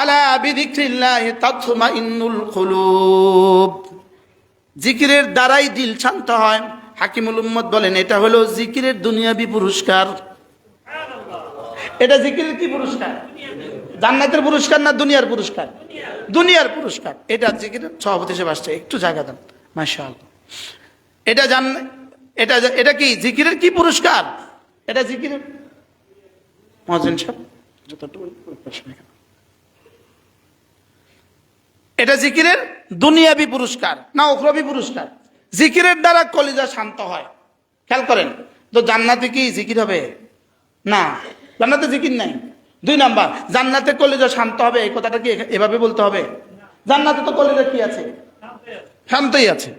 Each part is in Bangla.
আলা জিকিরের দ্বারাই দিল শান্ত হয়। হাকিমুল উম্মদ বলেন, এটা হলো জিকিরের দুনিয়াবি পুরস্কার। এটা জিকিরের কি পুরস্কার? জান্নাতের পুরস্কার না দুনিয়ার পুরস্কার? দুনিয়ার পুরস্কার। এটা জিকিরের সভাপতি হিসেবে আসছে। একটু জায়গা দেন। মাশাল এটা জান, এটা এটা কি জিকিরের কি পুরস্কার? এটা জিকিরের মহাজন সাহেব, যতটুকু প্রশ্ন এখানে। এটা জিকিরের দুনিয়াবি পুরস্কার না ওখরবি পুরস্কার। জিকিরের দ্বারা কলিজা শান্ত হয়। খেয়াল করেন তো জান্নাতে কি জিকির হবে? না জান্নাতে জিকির নাই। দুই নাম্বার জান্নাতে কলিজা শান্ত হবে এই কথাটা কি এভাবে বলতে হবে? জান্নাতে তো কলিজা কি আছে? শান্তই আছে।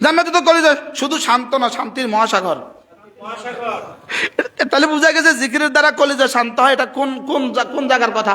জান্নাতে তো কলিজা শুধু শান্ত না শান্তির মহাসাগর। তাহলে বোঝা গেছে জিকিরের দ্বারা কলিজা শান্ত হয় এটা কোন কোন কোন জায়গার কথা?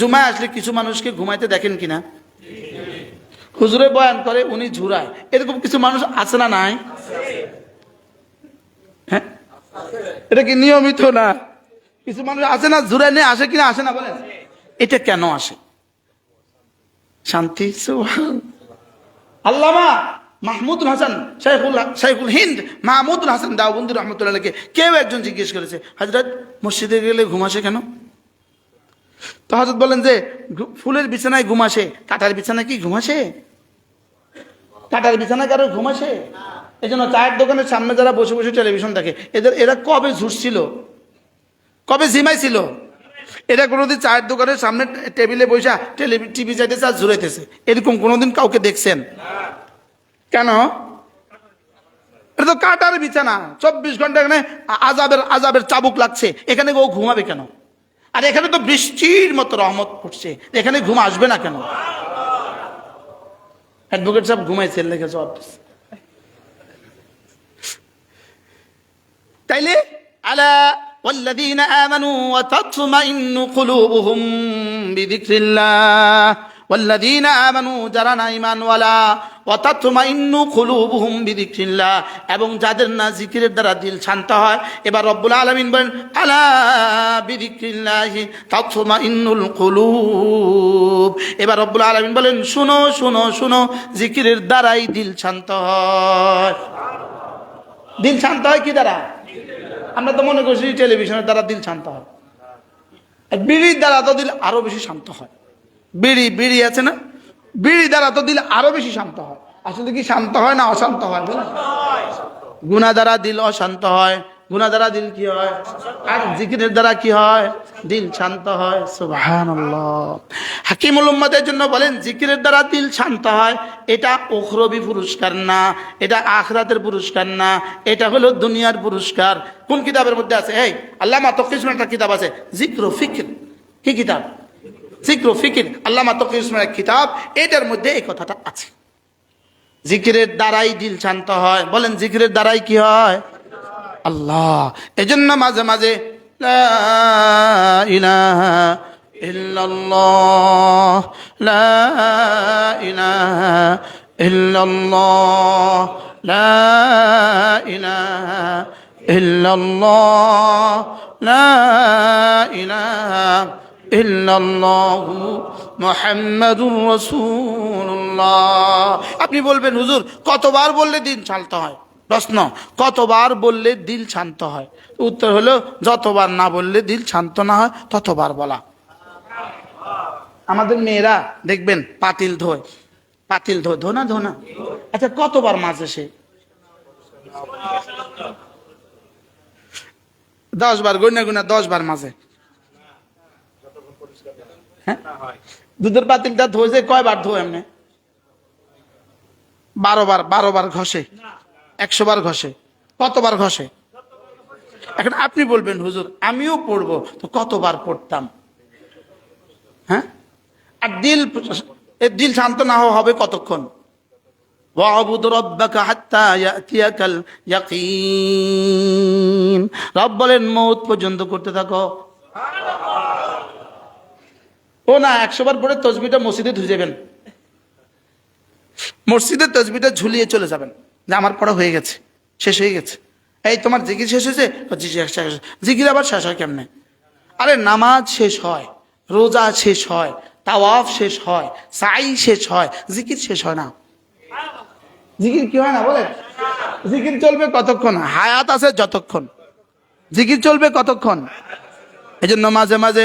জুমায় আসলে কিছু মানুষকে ঘুমাইতে দেখেন কিনা? হুজুরে বয়ান করে, উনি ঝুরায়। এরকম কিছু মানুষ আছে না নাই? হ্যাঁ? এটা কি নিয়মিত না? কিছু মানুষ আছে না, ঝুরায় নিয়ে আসে কিনা, আসে না বলেন? এটা কেন আসে? শান্তি। আল্লামা মাহমুদুল হাসান, শাইখুল হিন্দ মাহমুদুল হাসান দাউবন্দি রহমতুল্লাহকে কেউ একজন জিজ্ঞেস করেছে হাজরত মসজিদে গেলে ঘুমাসে কেন? তো হজরত বলেন যে ফুলের বিছানায় ঘুমাসে কাটার বিছানায় কি ঘুমাসে কাটার বিছানায় কারও ঘুমাসে এই জন্য চায়ের দোকানের সামনে যারা বসে বসে টেলিভিশন দেখে, এদের, এরা কবে ঝুরছিল? কবে ঝিমাইছিল? এরা কোনোদিন চায়ের দোকানের সামনে টেবিলে বসে টিভি চাইতেছে আর ঝুরাইতেছে এরকম কোনোদিন কাউকে দেখছেন? কেন? এটা তো কাটার বিছানা। চব্বিশ ঘণ্টা এখানে আজাবের আজাবের চাবুক লাগছে। এখানে ও ঘুমাবে কেন? আর এখানে তো বৃষ্টির মতো রহমত পড়ছে এখানে ঘুম আসবে না কেন অ্যাডভোকেট সাহেব ঘুমাইছে এর লেগে জবাব দিচ্ছে। তাইলে আলা والذين آمنوا وتطمئن قلوبهم بذكر الله والذين آمنوا যারা না ঈমানওয়ালা এবং যাদের না জিকিরের দ্বারা দিল শান্ত হয়, এবার রব্বুল আলমিন বলেন, আলা এবার রব্বুল আলমিন বলেন, শুনো শুনো শুনো, জিকিরের দ্বারাই দিল শান্ত হয়। দিল শান্ত হয় কি দ্বারা? আমরা তো মনে করছি টেলিভিশনের দ্বারা দিল শান্ত হয়। বিড়ির দ্বারা তো দিল আরও বেশি শান্ত হয়। বিড়ি বিড়ি আছে না? বিড়ি দ্বারা তো দিল আরও বেশি শান্ত হয়। আসলে কি শান্ত হয় না অশান্ত হয়? গুণা দ্বারা দিল অশান্ত হয়। গুণা দ্বারা দিল কি হয়? আর জিকিরের দ্বারা কি হয়? দিল শান্ত হয়। সুবহান হাকিমুল উম্মদের জন্য বলেন, জিকিরের দ্বারা দিল শান্ত হয়। এটা ওখরবি পুরস্কার না, এটা আখরাতের পুরস্কার না, এটা হলো দুনিয়ার পুরস্কার। কোন কিতাবের মধ্যে আছে? এই, আল্লামা তকিসমে একটা কিতাব আছে, জিক্র ফিকির। কি কিতাব? জিক্র ফিকির, আল্লামা তকিসমে এক কিতাব এটার মধ্যে এই কথাটা আছে। জিকিরের দ্বারাই দিল শান্ত হয়। বলেন, জিকিরের দ্বারাই কি হয়? আল্লাহ। এজন্য মাঝে মাঝে ইল্লাল্লাহ, লা লা আপনি বলবেন, হুজুর, কতবার বললে দিন শান্ত হয়? প্রশ্ন, কতবার বললে দিল শান্ত হয়? উত্তর হলো, যতবার না বললে দিল শান্ত না হয়, ততবার বলা। আমাদের মেয়েরা, দেখবেন, পাতিল ধোয়। পাতিল ধোয় ধো না ধো না? আচ্ছা কতবার মাঝে সে? দশ বার গুনা গুনা দশ বার মাঝে। হ্যাঁ? দুধের পাতিলটা ধোয় কয়বার ধো এমনি? বারো বার বারো বার ঘষে। একশো বার ঘষে। কতবার ঘষে? এখন আপনি বলবেন, হুজুর, আমিও পড়ব। তো কতবার পড়তাম? হ্যাঁ? আর দিল দিল শান্ত না হবে কতক্ষণ? রব বলেন, মৌত পর্যন্ত করতে থাকো। ও না একশো বার পরে তসবিটা মসজিদে ধুয়ে যাবেন। তসবিটা ঝুলিয়ে চলে যাবেন। যে আমার পড়া হয়ে গেছে, শেষ হয়ে গেছে। এই তোমার জিকির শেষ হয়েছে। জিকির আবার শেষ হয় কেমনে? আরে, নামাজ শেষ হয়, রোজা শেষ হয়, তাওয়াফ শেষ হয়, সাই শেষ হয়, জিকির শেষ হয় না। জিকির কি হয় না বলে জিকির চলবে কতক্ষণ? হায়াত আছে যতক্ষণ। জিকির চলবে কতক্ষণ? এই জন্য মাঝে মাঝে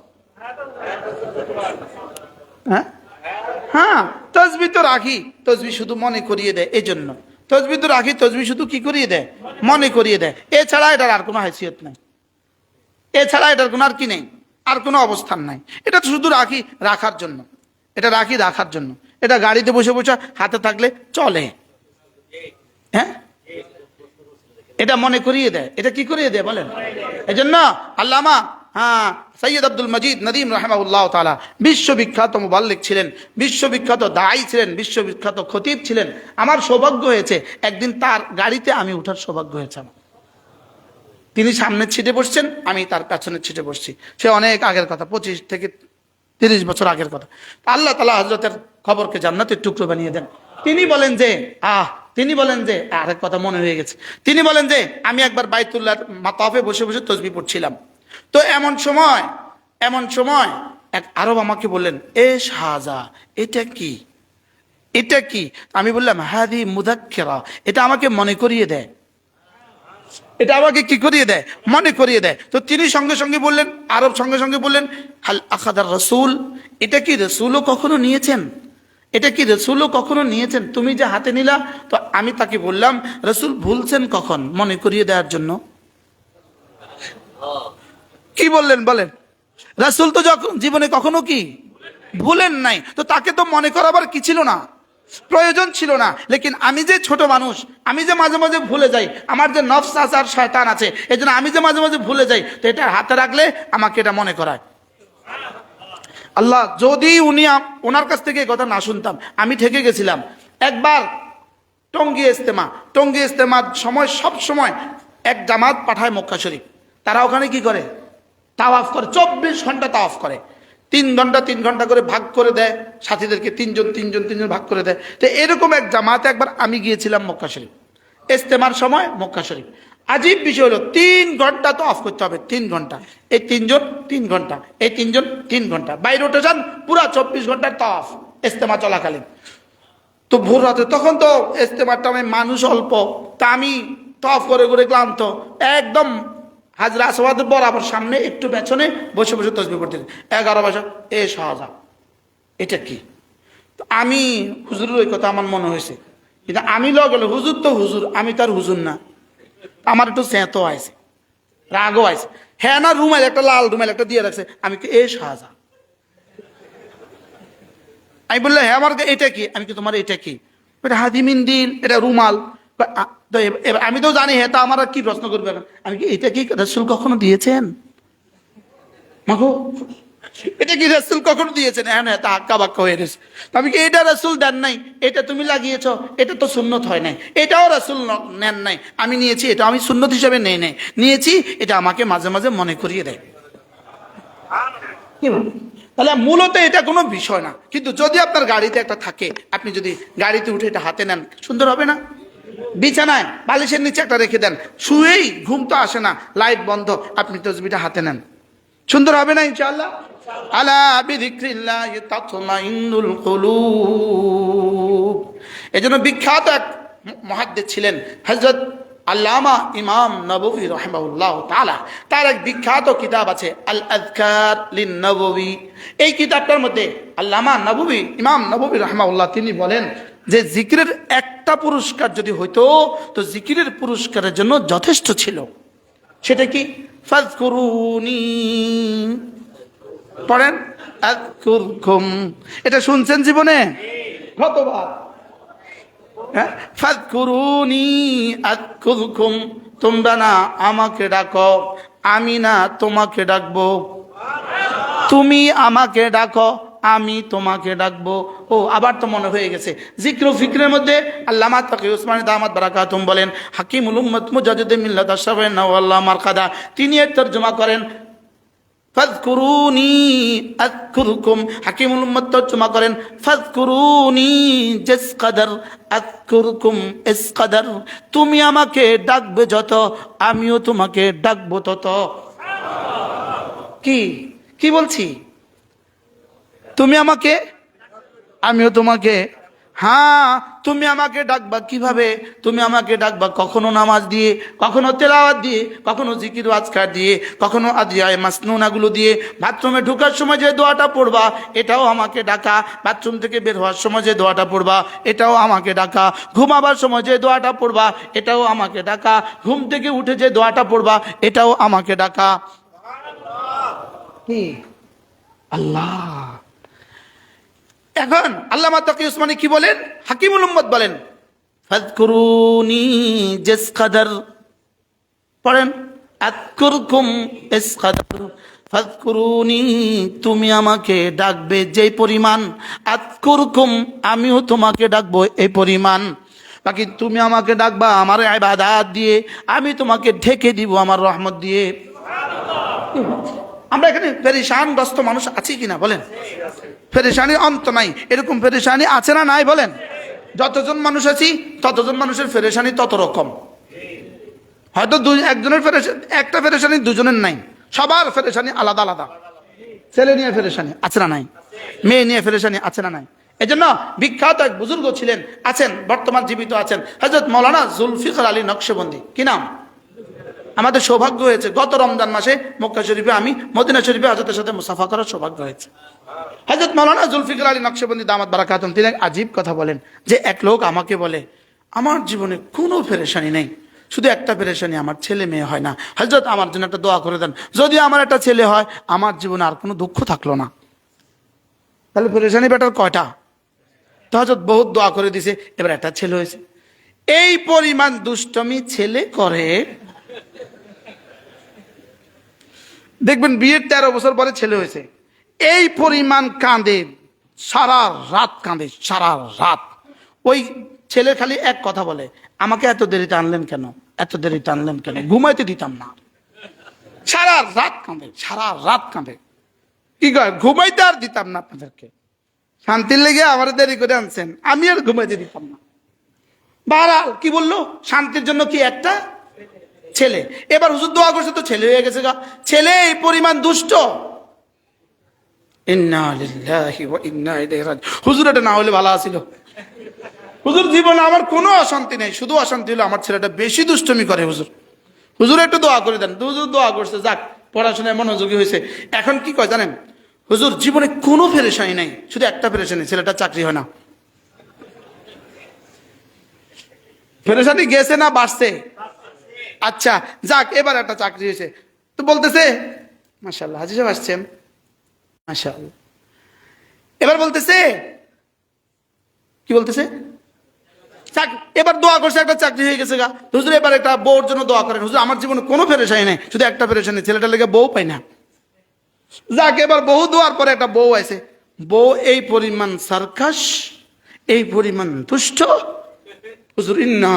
হ্যাঁ? হ্যাঁ তসবি তো রাখি, তসবি শুধু মনে করিয়ে দেয় এই জন্য তসবি তো রাখি, তসবি শুধু কি করিয়ে দেয়? মনে করিয়ে দেয়। এছাড়া এটার আর কোনো হাইসিয়ত নাই। এছাড়া এটার কোনো আর কি নেই, আর কোনো অবস্থান নাই। এটা শুধু রাখি রাখার জন্য। এটা রাখি রাখার জন্য। এটা গাড়িতে বসে বসে হাতে থাকলে চলে। হ্যাঁ? এটা মনে করিয়ে দেয়। এটা কি করিয়ে দেয় বলেন? এই জন্য আল্লামা হ্যাঁ সৈয়দ আব্দুল মজিদ নদীম রহমাউল্লাহ তালা বিশ্ববিখ্যাত মোবাল্লিক ছিলেন, বিশ্ববিখ্যাত দায়ী ছিলেন, বিশ্ববিখ্যাত খতিব ছিলেন। আমার সৌভাগ্য হয়েছে, একদিন তার গাড়িতে আমি উঠার সৌভাগ্য হয়েছে আমার। তিনি সামনের ছিটে বসছেন, আমি তার পেছনের ছিটে বসছি। সে অনেক আগের কথা, পঁচিশ থেকে তিরিশ বছর আগের কথা। আল্লাহ তালা হজরতের খবরকে জান্নাতের টুকরো বানিয়ে দেন। তিনি বলেন যে, আহ, তিনি বলেন যে, আরেক কথা মনে হয়ে গেছে। তিনি বলেন যে, আমি একবার বাইতুল্লাহ মাতাফে বসে বসে তসবি পড়ছিলাম। তো এমন সময় এমন সময় এক আরব আমাকে বললেন, এ শাহজা এটা কি? এটা কি? আমি বললাম, হাদি মুদাক্ষেরা এটা আমাকে মনে করিয়ে দেয়। এটা আমাকে কি করিয়ে দেয়? মনে করিয়ে দেয়। তো তিনি সঙ্গে সঙ্গে বললেন, আরব সঙ্গে সঙ্গে বললেন, হাল আখাদার রসুল, এটা কি রসুলও কখনো নিয়েছেন? এটা কি রসুলও কখনো নিয়েছেন? তুমি যে হাতে নিলা, তো আমি তাকে বললাম, রসুল ভুলছেন কখন? মনে করিয়ে দেওয়ার জন্য। কি বললেন, বলেন। রাসুল তো যখন জীবনে কখনো কি ভুলেন নাই, তো তাকে তো মনে করাবার কি ছিল না? প্রয়োজন ছিল না। লেকিন আমি যে ছোট মানুষ, আমি যে মাঝে মাঝে ভুলে যাই, আমার যে নফস আচার শয়তান আছে এই জন্য আমি যে মাঝে মাঝে ভুলে যাই, তো এটা হাতে রাখলে আমাকে এটা মনে করায়। আল্লাহ, যদি উনি ওনার কাছ থেকে কথা না শুনতাম, আমি ঠেকে গেছিলাম। একবার টঙ্গি ইস্তেমা টঙ্গি ইস্তেমার সময় সব সময় এক জামাত পাঠায় মক্কা শরীফ। তারা ওখানে কি করে? তাওয়াফ করে, চব্বিশ ঘণ্টা তাওয়াফ করে। তিন ঘণ্টা তিন ঘণ্টা করে ভাগ করে দেয়, সাথীদেরকে তিনজন তিনজন তিনজন ভাগ করে দেয়। তো এরকম এক জামাতে একবার আমি গিয়েছিলাম মক্কা শরীফ। ইস্তেমার সময় মক্কা শরীফ। আজীব বিষয় হলো, তিন ঘণ্টা তো অফ করতে হবে, তিন ঘণ্টা। এই তিনজন, তিন ঘণ্টা। এই তিনজন, তিন ঘণ্টা। বাই রোটেশন পুরা চব্বিশ ঘণ্টার তো অফ ইস্তেমা চলাকালীন। তো ভোর রাতে তখন তো ইস্তেমার টাইমে মানুষ অল্প, তা আমি তফ করে করে ক্লান্ত। একদম হাজরা আসবাদের বরাবর সামনে একটু পেছনে বসে বসে তসবি পড়তে এগারো বছর, এ সহজা এটা কি? আমি হুজুরের ওই কথা আমার মনে হয়েছে। কিন্তু আমি ল গেলে হুজুর তো হুজুর, আমি তার হুজুর না। আমার একটু স্যাঁতো আছে রাগও আছে হ্যাঁ না, রুমাল একটা, লাল রুমাল একটা দিয়ে রাখছে। আমি কি, এ শাহজা আমি বললাম হ্যাঁ আমার এটা কি? আমি কি, তোমার এটা কি? এটা হাদিমিন দিল এটা রুমাল। তো আমি তো জানি হ্যাঁ তা আমার আর কি প্রশ্ন করবে? আমি কি, এটা কি রসুল কখনো দিয়েছেন? এটা কি রসুল কখনো দিয়েছেন? হ্যাঁ হ্যাঁ তা আক্কা বাক্কা হয়ে গেছে। আমি কি, এটা রসুল দেন নাই? এটা তুমি লাগিয়েছ? এটা তো সুন্নত হয় নাই। এটাও রসুল নেন নাই। আমি নিয়েছি, এটা আমি সুন্নত হিসাবে নেই নাই। নিয়েছি, এটা আমাকে মাঝে মাঝে মনে করিয়ে দেয়। তাহলে মূলত এটা কোনো বিষয় না। কিন্তু যদি আপনার গাড়িতে একটা থাকে, আপনি যদি গাড়িতে উঠে এটা হাতে নেন, সুন্দর হবে না? বিছানায় বালিশের নিচে একটা রেখে দেন। শুয়েই ঘুম তো আসে না, লাইট বন্ধ। আপনি তসবিটা হাতে নেন। সুন্দর হবে না ইনশাআল্লাহ? আলা বিখ্যাত ছিলেন আল্লামা ইমাম নবী রহমাউল্লাহ তালা তার এক বিখ্যাত কিতাব আছে আল আজকার লিন নবী এই কিতাবটার মধ্যে আল্লামা নবী ইমাম নবী রহমাউল্লাহ তিনি বলেন যে জিকিরের একটা পুরস্কার যদি হইতো তো জিকিরের পুরস্কারের জন্য যথেষ্ট ছিল। সেটা কি? ফাজকুরুনি। পড়েন? এটা শুনছেন জীবনে? কতবার হ্যাঁ? তোমরা না আমাকে ডাকো আমি না তোমাকে ডাকবো। তুমি আমাকে ডাকো। আমি তোমাকে ডাকবো। ও, আবার তো মনে হয়ে গেছে। জিক্র ফিক্রের মধ্যে আল্লামা তাকে উসমান দামাত বারাকাতুম বলেন, হাকিমুল উম্মত মুজাদ্দিদ মিল্লাত আশরাফের নওয়াল্লাহ মারকাদা। তিনি এর তর্জমা করেন করেন তুমি আমাকে ডাকবে যত, আমিও তোমাকে ডাকবো তত। কি? কি বলছি? তুমি আমাকে আমিও তোমাকে। হ্যাঁ তুমি আমাকে ডাকবা কীভাবে? তুমি আমাকে ডাকবা কখনো নামাজ দিয়ে কখনো তেলাওয়াত দিয়ে কখনো জিকির আজকার দিয়ে কখনো আদিয়ায় মাসনুনাগুলো দিয়ে। বাথরুমে ঢোকার সময় যে দোয়াটা পড়বা এটাও আমাকে ডাকা। বাথরুম থেকে বের হওয়ার সময় যে দোয়াটা পড়বা এটাও আমাকে ডাকা। ঘুমাবার সময় যে দোয়াটা পড়বা এটাও আমাকে ডাকা। ঘুম থেকে উঠে যে দোয়াটা পড়বা এটাও আমাকে ডাকা। আল্লাহ। এখন আল্লামা তাকি উসমানী কি বলেন? হাকিমুল উম্মদ বলেন ফাজকুরুনি জিস কদর পড়েন আতকুরকুম ইস কদর ফাজকুরুনি তুমি আমাকে ডাকবে যেই পরিমাণ। আতকুরকুম আমিও তোমাকে ডাকবো এই পরিমাণ। বাকি তুমি আমাকে ডাকবা আমার ইবাদত দিয়ে আমি তোমাকে ঢেকে দিব আমার রহমত দিয়ে। আমরা এখানে পেরেশানগ্রস্ত মানুষ আছি কিনা বলেন? পেরেশানির অন্ত নাই। এরকম ফেরেশানি আছে না নাই বলেন? যতজন মানুষ আছি, ততজন মানুষের ফেরেশানি তত রকম। হয়তো দুই, একজনের ফেরেশানি একটা ফেরেশানি দুজনের নাই। সবার ফেরেশানি আলাদা আলাদা। ছেলে নিয়ে ফেরেশানি আছে না নাই? মেয়ে নিয়ে ফেরেশানি আছে না নাই? এই জন্য বিখ্যাত এক বুজুর্গ ছিলেন, আছেন, বর্তমান জীবিত আছেন হজরত মৌলানা জুলফিকর আলী নকশবন্দি। কি নাম? আমাদের সৌভাগ্য হয়েছে, গত রমজান মাসে মক্কা শরীফে আমি, মদিনা শরীফে হজরতের সাথে মুসাফা করার সৌভাগ্য হয়েছে। হজরত মৌলানা জুলফিকর আলী নকশবন্দি দামাত বারাকাতুম তিনি আজীব কথা বলেন যে এক লোক আমাকে বলে, আমার জীবনে কোনো ফেরেশানি নেই। শুধু একটা পেরেশানি, আমার ছেলে মেয়ে হয় না। হজরত আমার জন্য একটা দোয়া করে দেন। যদি আমার একটা ছেলে হয়, আমার জীবনে আর কোনো দুঃখ থাকল না। তাহলে পেরেশানি বেটার কয়টা? তো হজরত বহুত দোয়া করে দিছে, এবার একটা ছেলে হয়েছে। এই পরিমাণ দুষ্টমি ছেলে করে। দেখবেন বিয়ের তেরো বছর পরে ছেলে হয়েছে। এই পরিমাণ কাঁদে, সারা রাত কাঁদে, সারা রাত। ওই ছেলে খালি এক কথা বলে, আমাকে এত দেরিতে আনলেন কেন? এত দেরিতে আনলেন কেন? ঘুমাইতে দিতাম না। সারা রাত কাঁদে, সারা রাত কাঁদে। কি কয়, ঘুমাইতে আর দিতাম না আপনাদেরকে। শান্তির লেগে আমার দেরি করে আনছেন, আমি আর ঘুমাইতে দিতাম না। বারাল কি বলল? শান্তির জন্য কি একটা ছেলে? এবার হুজুর দোয়া করছে, তো ছেলে হয়ে গেছে গা। ছেলে এই পরিমাণ দুষ্ট। ইন্না লিল্লাহি ওয়া ইন্না ইলাইহি রাজি, হুজুর এটা না হলে ভালো আছিল। হুজুর জীবনে আমার কোনো অশান্তি নেই, শুধু অশান্তি হলো আমার ছেলেটা বেশি দুষ্টমি করে, হুজুর। হুজুর একটু দোয়া করে দেন হুজুর দোয়া করছে, যাক, পড়াশোনায় মনোযোগী হয়েছে। এখন কি কয় জানেন? হুজুর জীবনে কোনো ফেরেশানি নেই, শুধু একটা ফেরেশানি ছেলেটা চাকরি হয় না। ফেরেশানি গেছে না বাড়ছে? আচ্ছা যাক, এবার একটা চাকরি হয়েছে। তো বলতেছে মাশাল্লাহ হাজি সাহেব আসছেন। এবার বলতেছে, কি বলতেছে? এবার দোয়া করছে, একটা চাকরি হয়ে গেছে গা। হুজুর, এবার একটা বউর জন্য দোয়া করেন। হুজুর, আমার জীবনে কোনো ফেরেশানি নেই, শুধু একটা ফেরেশানি ছেলেটা লেগে বউ পাই না। যাক, এবার বহু দোয়ার পরে একটা বউ আছে বউ, এই পরিমাণ সার্কাস, এই পরিমাণ দুষ্ট হুজুর, ইন্না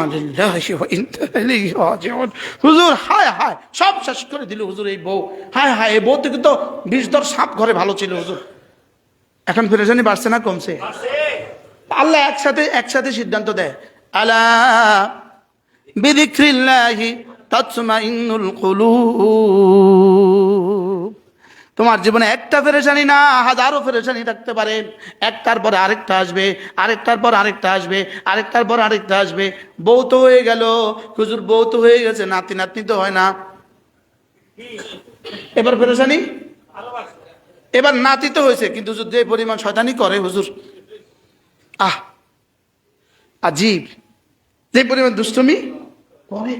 হুজুর, হায় হায়, সব শেষ করে দিল হুজুর এই বউ। হায় হায়, এই বউ থেকে তো বিষ দর সাপ ঘরে ভালো ছিল হুজুর। এখন ফেরেশানি বাড়ছে না কমছে? আল্লাহ একসাথে একসাথে সিদ্ধান্ত দেয়। আলা বিদিক্রিল্লাহি তাতমাইন্নুল কুলুব। তোমার জীবনে একটা ফেরেশানি না হাজারো ফেরেশানি থাকতে পারে। একটার পর আরেকটা আসবে, আরেকটার পর আরেকটা আসবে, আরেকটার পর আরেকটা আসবে। বউ তো হয়ে গেল। হুজুর, বউ তো হয়ে গেছে, নাতি, নাতনি তো হয় না। এবার ফেরেশানি? এবার নাতি তো হয়েছে, কিন্তু যে পরিমাণ শয়তানি করে হুজুর। আহ, আজীব। যে পরিমাণ দুষ্টমি করে।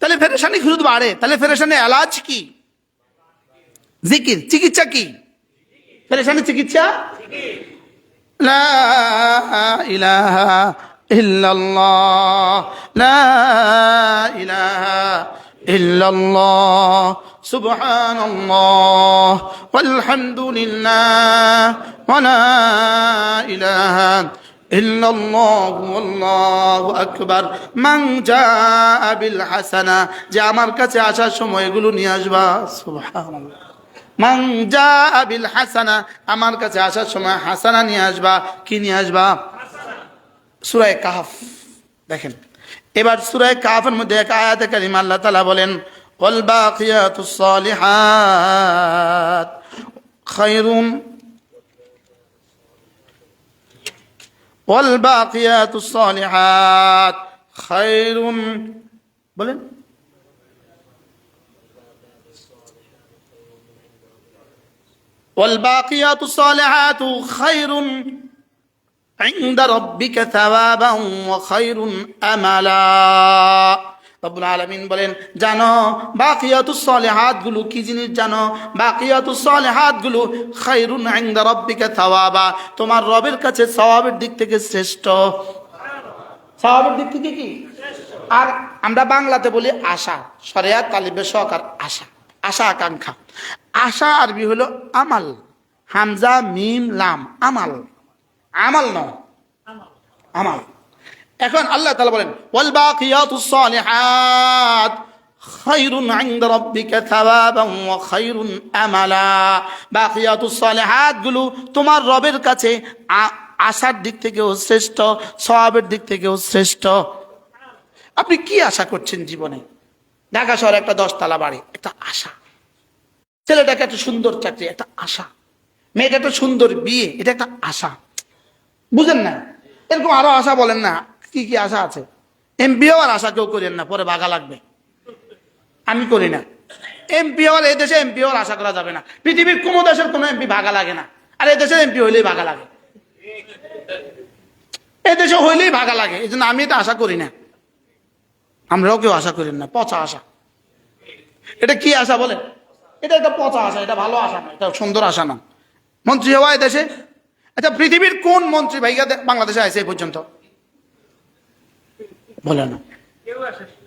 তাহলে ফেরেশানি শুধু বাড়ে। তাহলে ফেরেশানি এলাজ কি? জিকির চিকিৎসা কি ফেরেশানি চিকিৎসা লা ইলাহা ইল্লাল্লাহ লা ইলাহা ইল্লাল্লাহ সুবহানাল্লাহ walhamdulillah ওয়ালা ইলাহা إلا الله والله أكبر من جاء بالحسنة যে আমার কাছে আসার সময় এগুলো নিয়ে আসবা সুবহানাল্লাহ মান জাআ বিল হাসানা আমার কাছে আসার সময় হাসানা নিয়ে আসবা কি নিয়ে আসবা সূরা কাহফ দেখেন এবার সূরা কাহফের মধ্যে এক আয়াতে কারিমা আল্লাহ তাআলা বলেন ওয়াল বাকিয়াতুস সালিহাত খায়রুন والباقيات الصالحات خير বলেন والباقيات الصالحات خير عند ربك ثوابا وخير املا রব্বুল আলামিন বলেন জানো বাকিয়াতুস সালিহাত গুলো কি জিনিস জানো বাকিয়াতুস সালিহাত গুলো খায়রুন ইনদা রাব্বিকা থাওয়াবা তোমার রবের কাছে সওয়াবের দিক থেকে শ্রেষ্ঠ সওয়াবের দিক থেকে কি আর আমরা বাংলাতে বলি আশা শরিয়াত তালিবে সহকার আশা আশা আকাঙ্ক্ষা আশা আরবি হলো আমাল। হামজা, মিম, লাম, আমাল। আমাল নয়, আমাল। এখন আল্লাহ তালা বলেন, ওয়াল বাকিয়াতুস সালিহাত খায়রুন ইনদা রাব্বিকা থাওয়াবান ওয়া খায়রুন আমালা। বাকিয়াতুস সালিহাতগুলো তোমার রবের কাছে আশার দিক থেকেও শ্রেষ্ঠ, সওয়াবের দিক থেকেও শ্রেষ্ঠ। আপনি কি আশা করছেন জীবনে? ঢাকা শহরে একটা দশতলা বাড়ি, একটা আশা। ছেলেটাকে একটা সুন্দর চাকরি, একটা আশা। মেয়েটা একটা সুন্দর বিয়ে, এটা একটা আশা। বুঝেন না? এরকম আরও আশা বলেন না, কি কি আশা আছে? এমপি হওয়ার আশা কেউ করেন না, পরে বাঘা লাগবে। আমি করি না। এমপি হওয়ার এই দেশে এমপি হওয়ার আশা করা যাবে না। পৃথিবীর কোনো দেশের কোনো এমপি ভাগা লাগে না। আর এই দেশের এমপি হইলেই ভাগা লাগে। এই দেশে হইলেই ভাগা লাগে, এই জন্য আমি এটা আশা করি না। আমরাও কেউ আশা করি না, পচা আশা। এটা কি আশা বলে এটা একটা পচা আশা, এটা ভালো আশা না এটা সুন্দর আশা না। মন্ত্রী হওয়া দেশে? আচ্ছা পৃথিবীর কোন মন্ত্রী ভাইয়া বাংলাদেশে আছে এই পর্যন্ত? বলে না।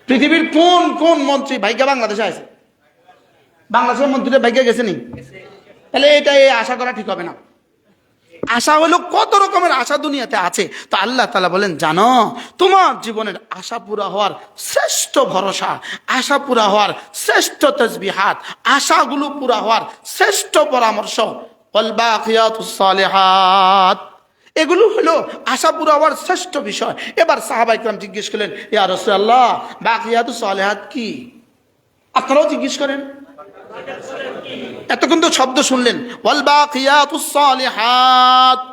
পৃথিবীর কোন কোন মন্ত্রী ভাইকা বাংলাদেশে আছে বাংলাদেশের মন্ত্রীরা ভাইকা গেছে নি? তাহলে এটা এই আশা করা ঠিক হবে না। আশা হলো কত রকমের আশা দুনিয়াতে আছে। তো আল্লাহ তালা বলেন, জানো, তোমার জীবনের আশা পুরা হওয়ার শ্রেষ্ঠ ভরসা, আশা পুরা হওয়ার শ্রেষ্ঠ তসবিহাত আশাগুলো পুরা হওয়ার শ্রেষ্ঠ পরামর্শ এগুলো হলো আশা পুরা হওয়ার শ্রেষ্ঠ বিষয়। এবার সাহাবা ইকরাম জিজ্ঞেস করলেন, ইয়া রাসূলুল্লাহ বাকিয়াতুস সালিহাত কি? আপনারাও জিজ্ঞেস করেন। এতক্ষণ তো শব্দ শুনলেন। ওয়াল বাকিয়াতুস সালিহাত।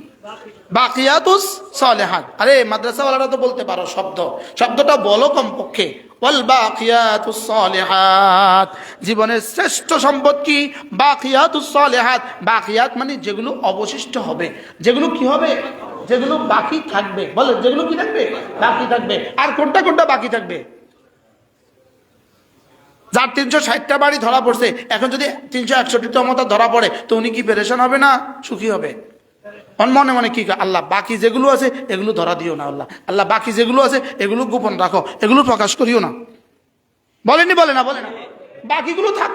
বাকিয়াতুস সালেহাত। আরে, মাদ্রাসাওয়ালারা তো বলতে পারো শব্দ। শব্দটা বলো কমপক্ষে। ওয়াল বাকিয়াতুস সালেহাত। জীবনের শ্রেষ্ঠ সম্পদ কি? বাকিয়াতুস সালেহাত। বাকিয়াত মানে যেগুলো অবশিষ্ট হবে। যেগুলো কি হবে? যেগুলো বাকি থাকবে। বলে, যেগুলো কি থাকবে? বাকি থাকবে। আর কোনটা কোনটা বাকি থাকবে? যার তিনশো ষাটটা বাড়ি ধরা পড়ছে, এখন যদি তিনশো একষট্টিতম মতো ধরা পড়ে, তো উনি কি পেরেশান হবে না? সুখী হবে। মনে মনে কি আল্লাহ, বাকি যেগুলো আছে, এগুলো ধরা দিও না, আল্লাহ। আল্লাহ, বাকি যেগুলো আছে, এগুলো গোপন রাখো, এগুলো প্রকাশ করিও না। বলেনি বলে না বলে না। বাকিগুলো থাক।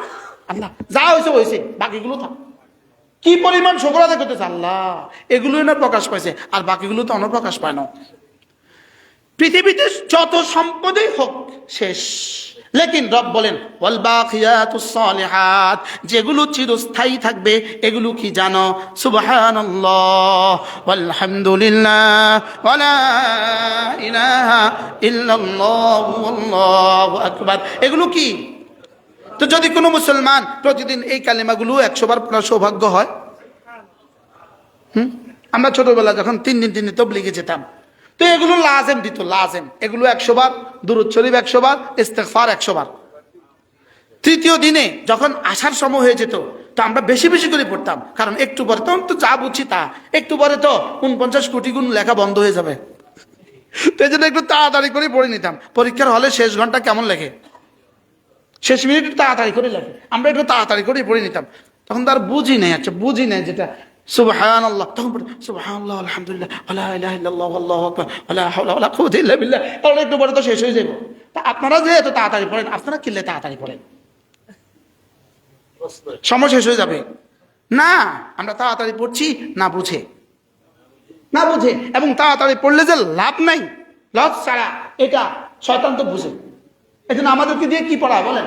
আল্লাহ, যা হয়েছে হয়েছে, বাকিগুলো থাক। কি পরিমাণ শুক্র আদায় করতেছে, আল্লাহ, এগুলোই না প্রকাশ পাইছে, আর বাকিগুলো তো অনপ্রকাশ পায় না। পৃথিবীতে যত সম্পদেই হোক, শেষ। লেকিন রব বলেন যেগুলো চিরস্থায়ী থাকবে, এগুলো কি জানো? সুবহানাল্লাহ এগুলো কি? তো যদি কোনো মুসলমান প্রতিদিন এই কালিমাগুলো একশো বার পড়ার সৌভাগ্য হয়? হুম? আমরা ছোটবেলা যখন তিন দিন দিন তবলিগে যেতাম তো এগুলো লাজেম দিত, লাজেম। এগুলো একশো বার, দুরুদ শরীফ একশো বার একশো বার। তৃতীয় দিনে যখন আসার সময় হয়ে যেত, তো আমরা বেশি বেশি করে পড়তাম। কারণ একটু পরে তখন তো যা বুঝছি তা। একটু পরে তো উনপঞ্চাশ কোটি গুণ লেখা বন্ধ হয়ে যাবে। তো এই জন্য একটু তাড়াতাড়ি করে পড়ে নিতাম। পরীক্ষার হলে শেষ ঘণ্টা কেমন লেখে? শেষ মিনিট তাড়াতাড়ি করে লেখে। আমরা একটু তাড়াতাড়ি করে পড়ে নিতাম। তখন তার বুঝি নেই আচ্ছা বুঝি নেই যেটা। আপনারা যে এত তাড়াতাড়ি পড়েন সময় শেষ হয়ে যাবে। না, আমরা তাড়াতাড়ি পড়ছি, না বুঝে। না বুঝে। এবং তাড়াতাড়ি পড়লে যে লাভ নাই লস ছাড়া, এটা শয়তান বুঝে। এজন্য আমাদেরকে দিয়ে কি পড়া বলেন?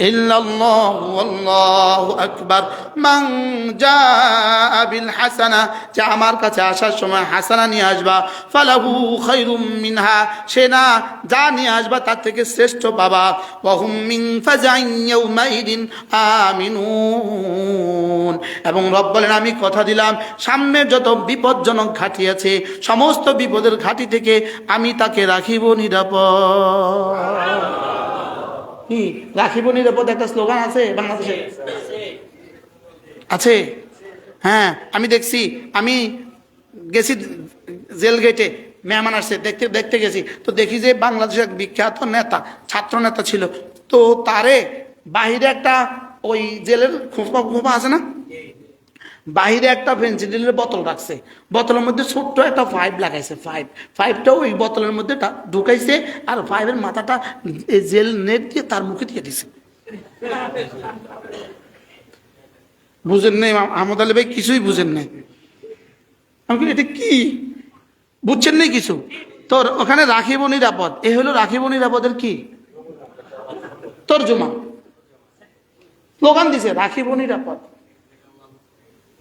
إلا الله والله أكبر من جاء بالحسنة যে আমার কাছে আসার সময় হাসানা নিয়ে আসবা ফালাহু খাইরুম মিনহা সে না যা নিয়ে আসবা তার থেকে শ্রেষ্ঠ পাবা ওয়াহুম মিন ফাজাইন ইয়াউমাইদিন আমিনুন এবং রব বলেন আমি কথা দিলাম সামনে যত বিপজ্জনক ঘাটি আছে সমস্ত বিপদের ঘাটি থেকে আমি তাকে রাখিব নিরাপদ কি? রাখিব নিরাপদ একটা স্লোগান আছে বাংলাদেশে? আছে। হ্যাঁ আমি দেখছি। আমি গেছি জেল গেটে, মেহমান আসছে, দেখতে দেখতে গেছি। তো দেখি যে বাংলাদেশের বিখ্যাত নেতা, ছাত্র নেতা ছিল। তো তারে বাহিরে একটা ওই জেলের খোপা খোপা আছে না? বাহিরে একটা ফেন্সিডিলের বোতল রাখছে। বোতলের মধ্যে ছোট্ট একটা পাইপ লাগাইছে, পাইপ। পাইপটা ওই বোতলের মধ্যে ঢুকাইছে আর পাইপের মাথাটা জেল নেট দিয়ে তার মুখে দিয়ে দিছে। বুঝেন নেই আহমদ আলী ভাই কিছুই বুঝেন নেই। আমি এটা কি? বুঝছেন নেই কিছু? তোর ওখানে রাখিব নিরাপদ। এ হলো রাখিব নিরাপদের কি? তোর তর্জমা। স্লোগান দিছে, রাখিব নিরাপদ।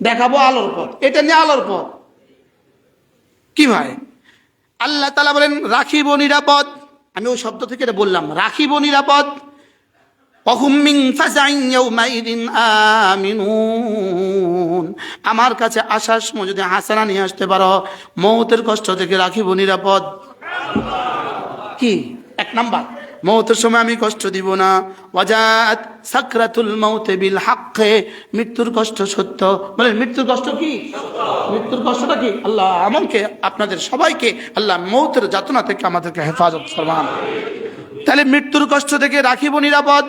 দেখাবো আলোর পথ। এটা নিয়ে আলোর পথ। কি ভাই? আল্লাহ তালা বলেন, রাখিব নিরাপদ। আমি ওই শব্দ থেকে এটা বললাম, রাখিব নিরাপদ। আমার কাছে আসার সময় যদি হাসানা নিয়ে আসতে পারো, মৌতের কষ্ট থেকে রাখিব নিরাপদ। কি? এক নাম্বার। মৌতের সময় আমি কষ্ট দিব না। ওয়াজাত সাকরাতুল মৌতে বিল হাক্কে। মৃত্যুর কষ্ট সত্য। বলে মৃত্যুর কষ্ট কি? মৃত্যুর কষ্টটা কি? আল্লাহ আমাকে আপনাদের সবাইকে আল্লাহ মৌতের যাতনা থেকে আমাদেরকে হেফাজত ফরমান। তাহলে মৃত্যুর কষ্ট থেকে রাখিব নিরাপদ।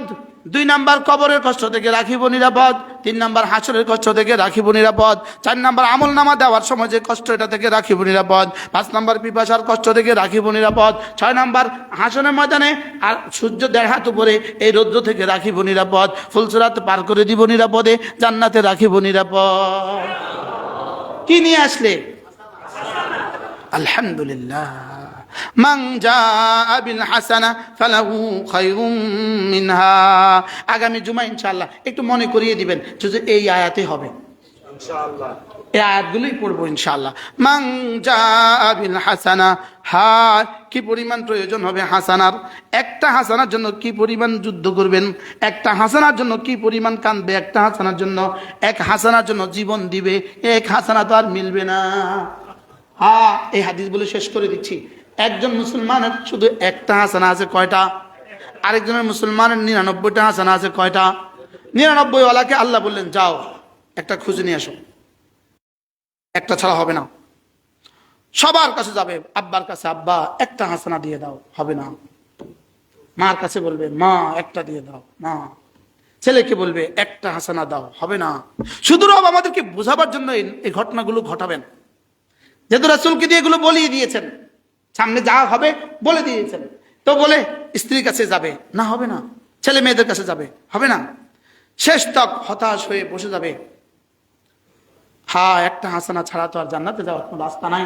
দুই নাম্বার কবরের কষ্ট থেকে রাখিব নিরাপদ, তিন নাম্বার হাসরের কষ্ট থেকে রাখিব নিরাপদ, চার নাম্বার আমল নামা দেওয়ার সময় যে কষ্ট এটা থেকে রাখিব নিরাপদ, পাঁচ নাম্বার পিপাসার কষ্ট থেকে রাখিব নিরাপদ, ছয় নাম্বার হাসনের ময়দানে আর সূর্য দেড় হাত উপরে এই রৌদ্র থেকে রাখিব নিরাপদ ফুলসুরাত পার করে দিব নিরাপদে, জান্নাতে রাখিব নিরাপদ। কি নিয়ে আসলে? আলহামদুলিল্লাহ। মান জাআ বিল হাসানা ফালাহু খায়রুম মিনহা। আগামী জুমা ইনশাআল্লাহ একটু মনে করিয়ে দিবেন যে এই আয়াতে হবে। এই আয়াতগুলোই পড়ব ইনশাআল্লাহ। মান জাআ বিল হাসানা হা কি পরিমাণ প্রয়োজন হবে হাসানার? একটা হাসানার জন্য কি পরিমাণ যুদ্ধ করবেন? একটা হাসানার জন্য কি পরিমাণ কাঁদবে? একটা হাসানার জন্য এক হাসানার জন্য জীবন দিবে? এক হাসানা তো আর মিলবে না। হা এই হাদিস বলে শেষ করে দিচ্ছি। একজন মুসলমানের শুধু একটা হাসানা আছে কয়টা? আরেকজনের মুসলমানের নিরানব্বইটা হাসানা আছে কয়টা? নিরানব্বই ওয়ালাকে আল্লাহ বললেন, যাও, একটা খুঁজে নিয়ে আসো। একটা ছাড়া হবে না। সবার কাছে যাবে, আব্বার কাছে, আব্বা, একটা হাসানা দিয়ে দাও, হবে না। মার কাছে বলবে, মা, একটা দিয়ে দাও, মা। ছেলেকে বলবে, একটা হাসানা দাও, হবে না। শুধু রব আমাদেরকে বোঝাবার জন্য এই ঘটনাগুলো ঘটাবেন। যেহেতু রাসুলকে দিয়ে এগুলো বলিয়ে দিয়েছেন সামনে যা হবে বলে দিয়েছেন। তো বলে, স্ত্রীর কাছে যাবে। না, হবে না। ছেলে মেয়েদের কাছে যাবে। হবে না। শেষ তক হতাশ হয়ে বসে যাবে। হ্যাঁ একটা হাসানা ছাড়া তো আর জান্নাতে যাওয়ার কোনো রাস্তা নাই।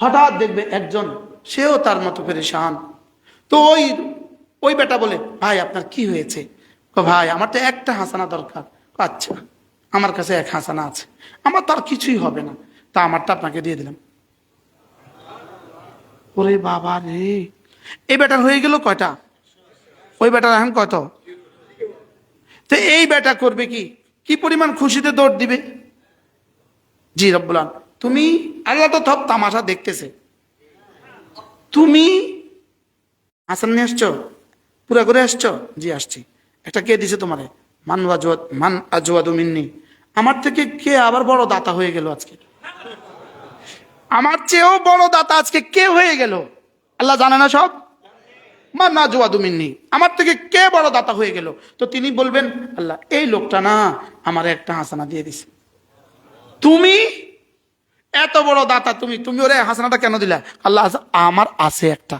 হঠাৎ দেখবে একজন, সেও তার মতো পেরেশান। তো ওই ওই বেটা বলে, ভাই, আপনার কি হয়েছে? ভাই, আমার তো একটা হাসানা দরকার। আচ্ছা আমার কাছে এক হাসানা আছে। আমার তো আর কিছুই হবে না। তা আমারটা আপনাকে দিয়ে দিলাম। ওরে বাবা রে। এই বেটার হয়ে গেল কয়টা? ওই বেটার এখন কত? তো এই বেটা করবে কি? কি পরিমাণ খুশিতে দৌড় দিবে? জি, রব্বুল তুমি আল্লাহ তো সব তামাশা দেখতেছে। তুমি হাসান নিয়ে আসছো? পুরা করে আসছো? জি, আসছি। একটা কে দিছে তোমারে? মান আজওয়াদ মান আজওয়াদু আমার থেকে কে আবার বড় দাতা হয়ে গেল আজকে? আমার চেয়েও বড় দাতা আজকে কে হয়ে গেল? আল্লাহ জানে না সব? মান আজওয়াদু মিন্নি, আমার থেকে কে বড় দাতা হয়ে গেল? তো তিনি বলবেন, আল্লাহ, এই লোকটা না আমার একটা হাসানা দিয়ে দিছে। তুমি এত বড় দাতা তুমি তুমি ওরে হাসানাটা কেন দিলা? আল্লাহ, আমার আছে একটা।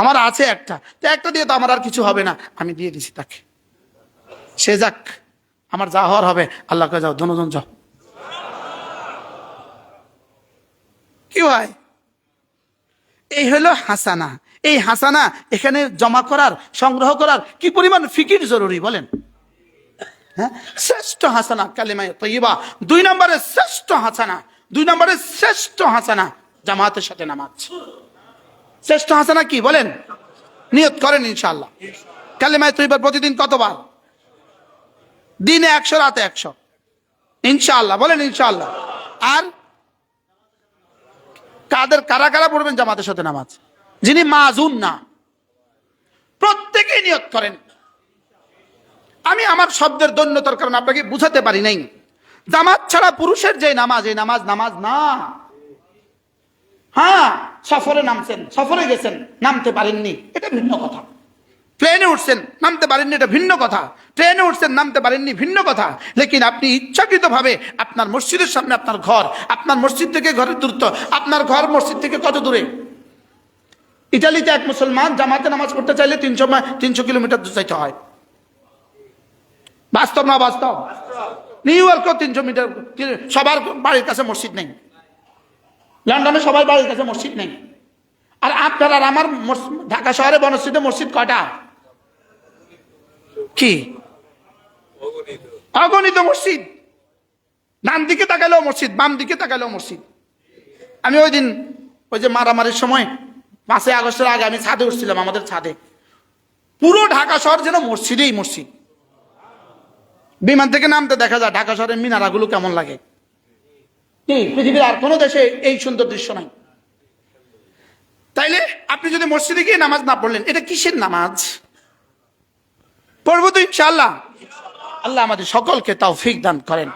আমার আছে একটা। তো একটা দিয়ে তো আমার আর কিছু হবে না। আমি দিয়ে দিছি তাকে। সে যাক, আমার যা হওয়ার হবে। আল্লাহকে যাও দনজন যাও। কি হয়? এই হলো হাসানা। এই হাসানা এখানে জমা করার, সংগ্রহ করার কি পরিমাণ ফিকির জরুরি বলেন? হ্যাঁ? শ্রেষ্ঠ হাসানা, কালিমায় তৈবা দুই শ্রেষ্ঠ হাসানা, দুই শ্রেষ্ঠ হাসানা, জামাতের সাথে নামাজ। শ্রেষ্ঠ হাসানা কি বলেন? নিয়ত করেন ইনশাল্লাহ কালিমায় তৈবার প্রতিদিন কতবার? দিনে একশো, রাতে একশো। ইনশাআল্লাহ, বলেন ইনশাআল্লাহ। আর কাদের, কারা কারা পড়বেন জামাতের সাথে নামাজ? যিনি মাজুন না। প্রত্যেকেই নিয়ত করেন। আমি আমার শব্দের দৈন্যতার কারণ আপনাকে বুঝাতে পারি নাই। জামাত ছাড়া পুরুষের যে নামাজ, এই নামাজ নামাজ না। হ্যাঁ সফরে নামছেন, সফরে গেছেন, নামতে পারেননি। এটা ভিন্ন কথা। প্লেনে উঠছেন, নামতে পারেননি, এটা ভিন্ন কথা। ট্রেনে উঠছেন, নামতে পারেননি, ভিন্ন কথা। লেকিন আপনি ইচ্ছাকৃতভাবে আপনার মসজিদের সামনে আপনার ঘর, আপনার মসজিদ থেকে ঘরের দূরত্ব, আপনার ঘর মসজিদ থেকে কত দূরে? ইটালিতে এক মুসলমান জামাতে নামাজ পড়তে চাইলে তিনশো তিনশো কিলোমিটার দূর যাইতে হয়। বাস্তব না বাস্তব? নিউ ইয়র্কেও তিনশো মিটার সবার বাড়ির কাছে মসজিদ নেই। লন্ডনে সবার বাড়ির কাছে মসজিদ নেই। আর আপনার আর আমার ঢাকা শহরে বনস্থিত মসজিদ কয়টা? কি? অগণিত মসজিদ। ডান দিকে তাকালেও মসজিদ, বাম দিকে তাকালেও মসজিদ। আমি ওই দিন ওই যে মারামারির সময় পাঁচই আগস্টের আগে আমি ছাদে উঠছিলাম আমাদের ছাদে। পুরো ঢাকা শহর যেন মসজিদেই মসজিদ। বিমান থেকে নামতে দেখা যায় ঢাকা শহরের মিনারাগুলো কেমন লাগে। কি পৃথিবীর আর কোনো দেশে এই সুন্দর দৃশ্য নাই। তাইলে আপনি যদি মসজিদে গিয়ে নামাজ না পড়লেন, এটা কিসের নামাজ? পড়ব তো ইনশাল্লাহ আল্লাহ আমাদের সকলকে তাও ফিক দান করেন।